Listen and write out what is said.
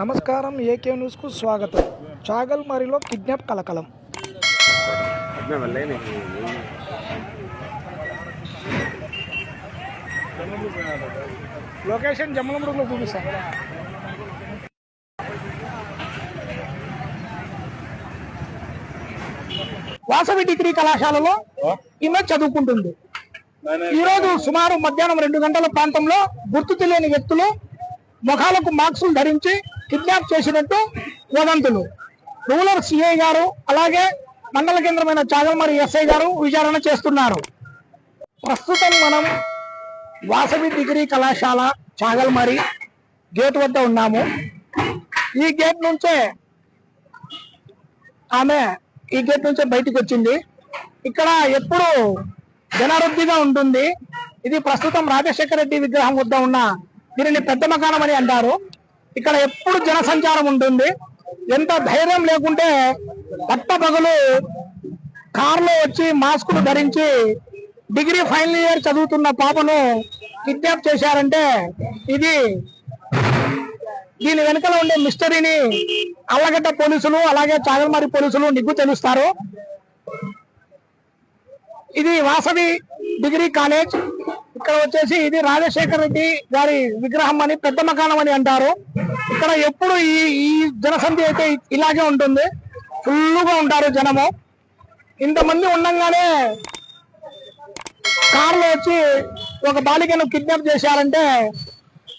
నమస్కారం ఏకే న్యూస్కు స్వాగతం. చాగల్ మరిలో కిడ్నాప్ కలకలం. లొకేషన్ జమ్మలముడుగులో చూపిస్తా వాసవి డిగ్రీ కళాశాలలో ఈమె చదువుకుంటుంది. ఈరోజు సుమారు మధ్యాహ్నం రెండు గంటల ప్రాంతంలో గుర్తు తెలియని వ్యక్తులు ముఖాలకు మాస్కులు ధరించి కిడ్నాప్ చేసినట్టు వదంతులు. రూరల్ సిఐ గారు అలాగే మండల కేంద్రమైన చాగల్మరి ఎస్ఐ గారు విచారణ చేస్తున్నారు. ప్రస్తుతం మనం వాసవి డిగ్రీ కళాశాల చాగల్మరి గేట్ వద్ద ఉన్నాము. ఈ గేట్ నుంచే ఆమె ఈ గేట్ నుంచే బయటకు వచ్చింది. ఇక్కడ ఎప్పుడు జనారుద్ధిగా ఉంటుంది. ఇది ప్రస్తుతం రాజశేఖర రెడ్డి విగ్రహం వద్ద ఉన్న దీనిని పెద్ద మకానం అని అంటారు. ఇక్కడ ఎప్పుడు జనసంచారం ఉంటుంది? ఎంత ధైర్యం లేకుంటే పట్ట కారులో వచ్చి మాస్కులు ధరించి డిగ్రీ ఫైనల్ ఇయర్ చదువుతున్న పాపను కిడ్నాప్ చేశారంటే ఇది దీని వెనుకలో ఉండే మిస్టరీని అల్లగడ్డ పోలీసులు అలాగే చాగల్మారి పోలీసులు నిగ్గు తెలుస్తారు. ఇది వాసవి డిగ్రీ కాలేజ్. ఇక్కడ వచ్చేసి ఇది రాజశేఖర రెడ్డి గారి విగ్రహం అని పెద్ద మకానం అని అంటారు. ఇక్కడ ఎప్పుడు ఈ ఈ జనసంధి అయితే ఇలాగే ఉంటుంది. ఫుల్గా ఉంటారు జనము. ఇంతమంది ఉండగానే కారులో వచ్చి ఒక బాలికను కిడ్నాప్ చేశారంటే